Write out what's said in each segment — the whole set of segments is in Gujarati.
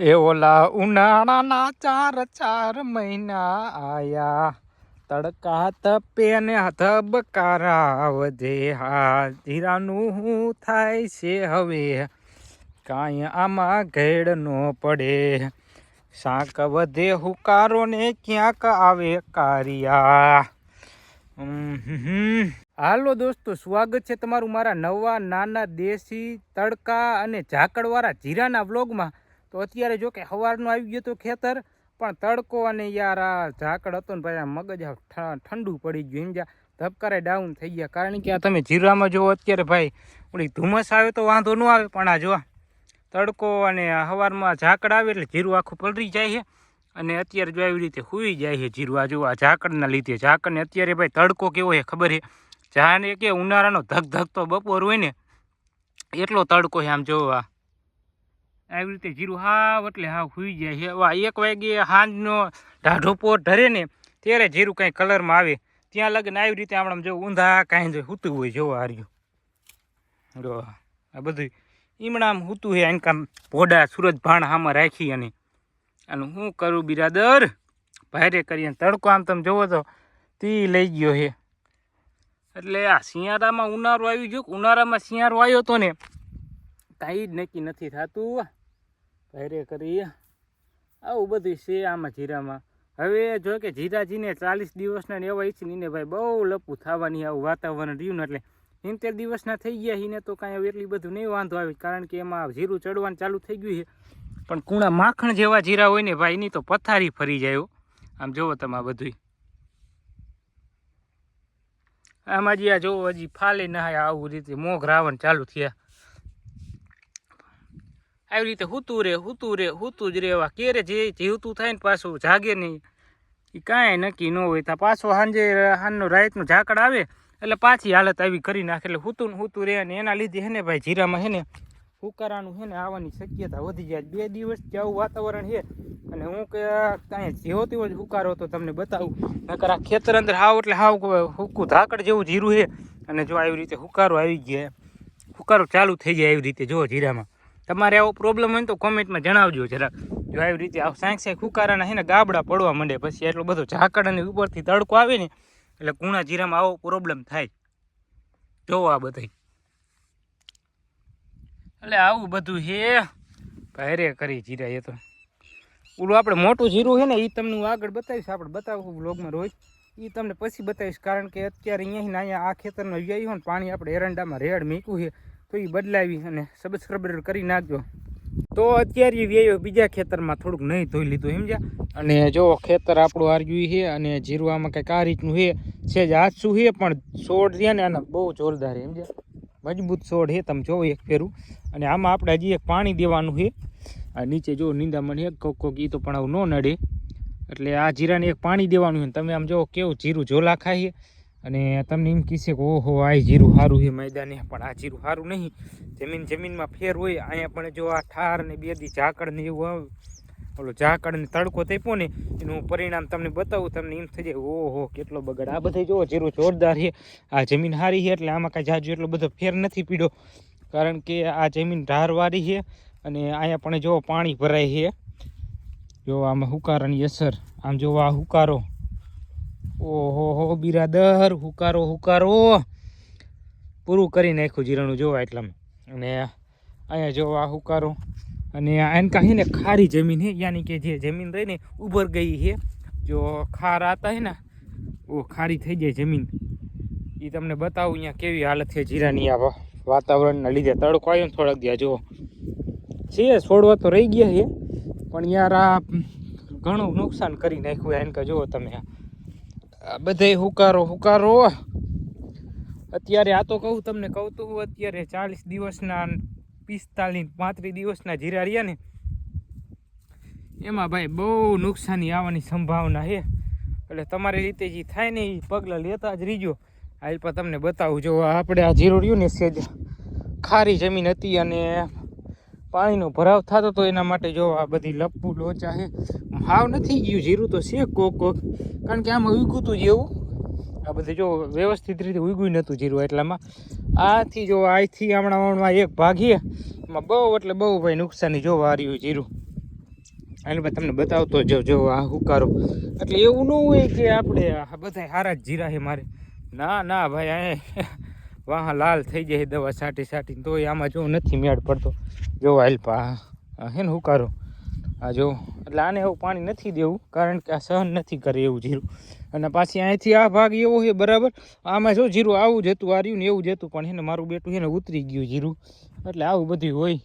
એ ઓલા ઉનાળાના ચાર ચાર મહિના આયા. તડકા તપે ને ધબકારા વધે હા ધીરાનું હું થાય છે હવે. કાંઈ આમાં ઘેડ નો પડે. શાક વધે હુકારો ને ક્યાંક આવે કારિયા. હાલો દોસ્તો, સ્વાગત છે તમારું મારા નવા નાના દેશી તડકા અને ઝાકળવાળા જીરાના વ્લોગમાં. તો અત્યારે જો કે સવારનું આવી ગયું હતું ખેતર, પણ તડકો અને યાર આ ઝાકળ હતો ને ભાઈ, આ મગજ ઠંડુ પડી ગયું જા ધબકારે ડાઉન થઈ ગયા. કારણ કે આ તમે જીરામાં જુઓ અત્યારે ભાઈ, ઓલી ધુમ્મસ આવે તો વાંધો ન આવે, પણ આ જો તડકો અને સવારમાં ઝાકળ આવે એટલે જીરું આખું પલરી જાય છે. અને અત્યારે જો આવી રીતે હુઈ જાય છે જીરું, આ જો આ લીધે. ઝાકળને અત્યારે ભાઈ તડકો કેવો છે ખબર છે? જાણે કે ઉનાળાનો ધક ધકતો બપોર હોય ને, એટલો તડકો છે આમ જોવો આ આવી રીતે જીરું હાવ એટલે હાવ હુઈ જાય છે. વા એક વાગે સાંજનો ઢાઢો પોર ધરે ને ત્યારે જીરું કાંઈ કલરમાં આવે. ત્યાં લગન આવી રીતે આપણે જો ઊંધા કાંઈ જો હૂતું હોય જોવા હાર્યું. જો, આ બધું ઈમણામ હૂતું છે એને કામ ભોડા સુરજ ભાણ હામાં રાખી અને આનું શું કરું બિરાદર? ભારે અને તડકો આમ તમે જોવો તો તી લઈ ગયો છે એટલે આ શિયાળામાં ઉનાળો આવી ગયો ઉનાળામાં શિયાળો આવ્યો તો ને કાંઈ જ નક્કી નથી થતું. ભારે કરી આવું બધું છે આમાં જીરામાં. હવે જો કે જીરાજીને ચાલીસ દિવસના ને એવા ઈચ્છીને ભાઈ બહુ લપું થવાની આવું વાતાવરણ રહ્યું ને એટલે સિત્તેર દિવસના થઈ ગયા હીને તો કાંઈ હવે એટલી બધું નહીં વાંધો આવે, કારણ કે એમાં જીરું ચડવાનું ચાલુ થઈ ગયું છે. પણ કુણા માખણ જેવા જીરા હોય ને ભાઈ, એની તો પથારી ફરી જાય આમ જોવો તમે આ બધું આમાં જે આ જોવો હજી ફાલે ના આવું રીતે મોઘ રાવણ ચાલુ થયા. આવી રીતે હુતું રે હુતું રે, હુતું જ રેવા ક્યારે જે જીવતું થાય ને પાછું જાગે નહીં. એ કાંઈ નક્કી ન હોય. ત્યાં પાછો સાંજે હાનનો રાતનું ઝાકડ આવે, એટલે પાછી હાલત આવી કરી નાખે. એટલે હુતું ને હુતું રહે ને એના લીધે હે ને ભાઈ જીરામાં હે ને હુકારાનું હે ને આવવાની શક્યતા વધી જાય. બે દિવસ જે આવું વાતાવરણ છે અને હું કે કાંઈ જેવો તેવો જ હુકારો તો તમને બતાવું. નકર આ ખેતર અંદર હાવ એટલે હાવ હુકું ધાકડ જેવું જીરું છે અને જો આવી રીતે હુકારો આવી ગયા. હુકારો ચાલુ થઈ જાય આવી રીતે જો જીરામાં. તમારે આવો પ્રોબ્લેમ હોય તો કોમેન્ટમાં જણાવજો જરાક. જો આવી રીતે આવ સાંક સાંક હુકારાના છે ને ગાબડા પડવા માંડે, પછી એટલો બધો ઝાકળ અને ઉપરથી તડકો આવે ને, એટલે કુણા જીરામાં આવો પ્રોબ્લેમ થાય. જોવો આ બધાય. એટલે આવું બધું હે ભારે કરી જીરા એ તો. ઓલું આપણે મોટું જીરું છે ને એ તમને હું આગળ બતાવીશ, આપણે બતાવું બ્લોગમાં રોજ. એ તમને પછી બતાવીશ, કારણ કે અત્યારે અહીંયા અહીંયા આ ખેતરનો વ્યય હોય ને, પાણી આપણે એરંડામાં રેડ મૂક્યું છે. તો એ બદલાવી અને સબસ્ક્રાઈબર કરી નાખજો. તો અત્યારે વ્યયો બીજા ખેતરમાં થોડુંક નહીં ધોઈ લીધું, સમજ્યા? અને જો ખેતર આપણું આર્યું છે અને જીરું આમાં કંઈક આ રીતનું છે છે જ આછું છે, પણ છોડ છે ને આના બહુ જોરદાર છે, સમજ્યા? મજબૂત છોડ છે, તમે જોવો એક ફેરું. અને આમાં આપણે હજી એક પાણી દેવાનું છે. આ નીચે જો નિંદામણ એક કોક કોક તો પણ આવું ન નડે. એટલે આ જીરાને એક પાણી દેવાનું છે. તમે આમ જો કેવું જીરું ઝોલા ખાઈએ અને તમને એમ કહેશે કે ઓહો, આ જીરું સારું છે મેદાને, પણ આ જીરું સારું નહીં. જમીન જમીનમાં ફેર હોય, અહીંયા પણ જો આ ઠાર ને બે દી ઝાકળ ને એવું આવે, ઓલો ઝાકળ ને તડકો તેપો ને, એનું પરિણામ તમને બતાવું, તમને એમ થઈ જાય, ઓહો, કેટલો બગડ. આ બધે જોવો જીરું જોરદાર છે. આ જમીન સારી છે, એટલે આમાં કાંઈ જાજુ એટલો બધો ફેર નથી પીડ્યો. કારણ કે આ જમીન ઢારવાળી છે અને અહીંયા પણ જો પાણી ભરાય છે. જો આમાં હુકારાની અસર. આમ જો આ હુકારો ઓહો, હો, બિરાદર, હુકારો હુકારો. પૂરું કરી નાખ્યું જીરાનું જોવા એટલામાં. અને અહીંયા જો આ હુકારો. અને એને કાંઈ ને, ખારી જમીન હે યાની કે જે જમીન રહી ને, ઉભર ગઈ હે જો ખાર આતા હે ને, ઓ, ખારી થઈ જાય જમીન. એ તમને બતાવું અહીંયા કેવી હાલત છે જીરાની આ વાતાવરણના લીધે. તડકો આવ્યો ને થોડાક દિવસ, જુઓ. છે, છોડવા તો રહી ગયા છે. પણ યાર આ ઘણું નુકસાન કરી નાખ્યું એને જુઓ તમે આ બધે હુકારો હુકારો. અત્યારે આ તો કહું તમને કહું તો અત્યારે ચાલીસ દિવસના પિસ્તાલીસ, પાંત્રીસ દિવસના જીરા રહ્યા ને, એમાં ભાઈ બહુ નુકસાની આવવાની સંભાવના છે. એટલે તમારી રીતે જે થાય ને એ પગલાં લેતા જ રહીજો. હાલ પર તમને બતાવું, જો આપણે આ જીરું રહ્યું ને સેજ, ખારી જમીન હતી અને પાણીનો ભરાવ થતો તો એના માટે જો આ બધી લપુ લોચા છે હાવ નથી ગયું, જીરું તો છે કોક કોક. કારણ કે આમાં ઉગ્યું હતું જેવું. આ બધું જો વ્યવસ્થિત રીતે ઉગ્યું નહોતું જીરું એટલામાં. આથી જો આથી હમણાં હમણાં એક ભાગીએ, એમાં બહુ એટલે બહુ ભાઈ નુકસાની જોવા આ રહ્યું જીરું અને તમને બતાવતો જો જો આ હુકારો. એટલે એવું ન હોય કે આપણે બધા હારા જ જીરા છે મારે. ના ના ભાઈ, આ વાહ, લાલ થઈ જાય દવા છાંટી છાંટીને. તોય આમાં જો નથી મેળ પડતો. જો હાલપા હે ને હુકારો. આ જો, એટલે આને એવું પાણી નથી દેવું, કારણ કે આ સહન નથી કરે એવું જીરું. અને પાછી અહીંથી આ ભાગ એવો છે, બરાબર? આમાં જો જીરું આવું જ હતું, આ રહ્યું ને એવું જ હતું, પણ એને મારું બેટું છે ને ઉતરી ગયું જીરું. એટલે આવું બધું હોય.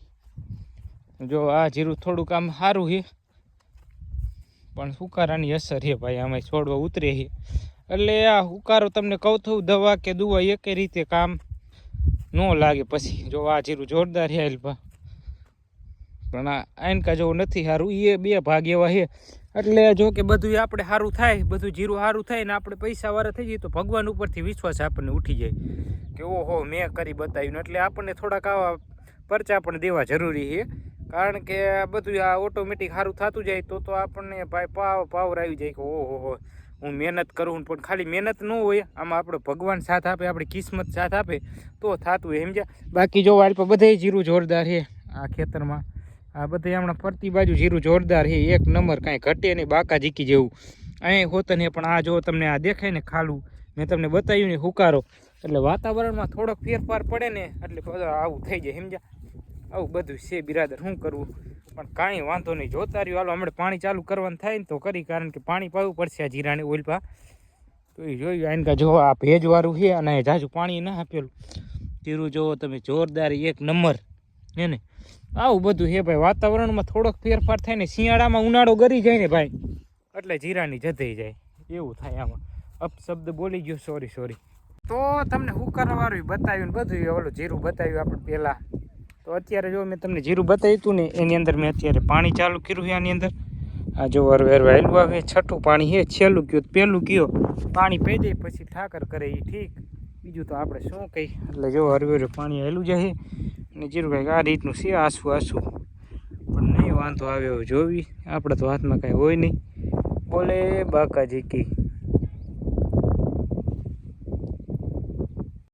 જો આ જીરું થોડુંક આમ સારું છે. પણ સુકારાની અસર છે ભાઈ, આમાં છોડવા ઉતરે છે. એટલે આ હુકારો તમને કહું થયું દવા કે દુવા એકે રીતે કામ ન લાગે પછી. જો આ જીરું જોરદાર છે અલ્પા પણ આ આનકા જેવું નથી સારું એ બે ભાગ એવા છે. એટલે જો કે બધું આપણે સારું થાય, બધું જીરું સારું થાય ને આપણે પૈસા વાળા થઈ જઈએ તો ભગવાન ઉપરથી વિશ્વાસ આપણને ઉઠી જાય. કે ઓહો, મેં કરી બતાવ્યું એટલે આપણને થોડાક આવા પરચા પણ દેવા જરૂરી છે. કારણ કે બધું આ ઓટોમેટિક સારું થતું જાય તો તો આપણને ભાઈ પાવ પાવર આવી જાય કે ઓહો હો મહેનત કરું પણ ખાલી મહેનત ન હોય, આમાં આપણો ભગવાન સાથ આપે, આપણી કિસ્મત સાથ આપે, તો થતું હોય, સમજ્યા? બાકી જો વાલ પર બધે જીરું જોરદાર છે આ ખેતરમાં. આ બધે હમણાં ફરતી બાજુ જીરું જોરદાર છે, એક નંબર કાંઈ ઘટે નહીં, બાકા જીકી જેવું. અહીં હોતને પણ આ જો તમને આ દેખાય ને ખાલું, મેં તમને બતાવ્યું ને હુકારો. એટલે વાતાવરણમાં થોડોક ફેરફાર પડે ને, એટલે આવું થઈ જાય, સમજ્યા? આવું બધું છે બિરાદર, શું કરવું? પણ કાંઈ વાંધો નહીં. જોતા રહ્યું. હાલો, હમણાં પાણી ચાલુ કરવાનું થાય ને તો કરી, કારણ કે પાણી પાવું પડશે આ જીરાને ઓલપા તો એ જોયું આનકા જોવો આ ભેજવાળું છે અને જાજુ પાણી ના આપેલું. જીરું જોવો તમે, જોરદાર એક નંબર. હે ને? આવું બધું છે ભાઈ. વાતાવરણમાં થોડોક ફેરફાર થાય ને શિયાળામાં ઉનાળો ગરી જાય ને ભાઈ. એટલે જીરાની જતી જાય. એવું થાય આમાં. અપશબ્દ બોલી ગયો. સોરી સોરી તો તમને હુકારવાળું બતાવ્યું ને બધું. ઓલું જીરું બતાવ્યું આપણે પહેલાં. તો અત્યારે જો મેં તમને જીરું બતાવ્યું હતું ને, એની અંદર મેં અત્યારે પાણી ચાલુ કર્યું છે આની અંદર. આ જો હરવે હરવે હેલું આવે, છઠ્ઠું પાણી છે, છેલ્લું કયો પહેલું ગયો. પાણી પી દે પછી ઠાકર કરે એ ઠીક. બીજું તો આપણે શું કહી એટલે જો હરવે હરવે પાણી હેલું જાય અને જીરું કંઈક આ રીતનું છે, આસું આસું. પણ નહીં વાંધો આવે એવું જોવી. આપણે તો હાથમાં કાંઈ હોય નહીં. બોલે, બાકાજી કી.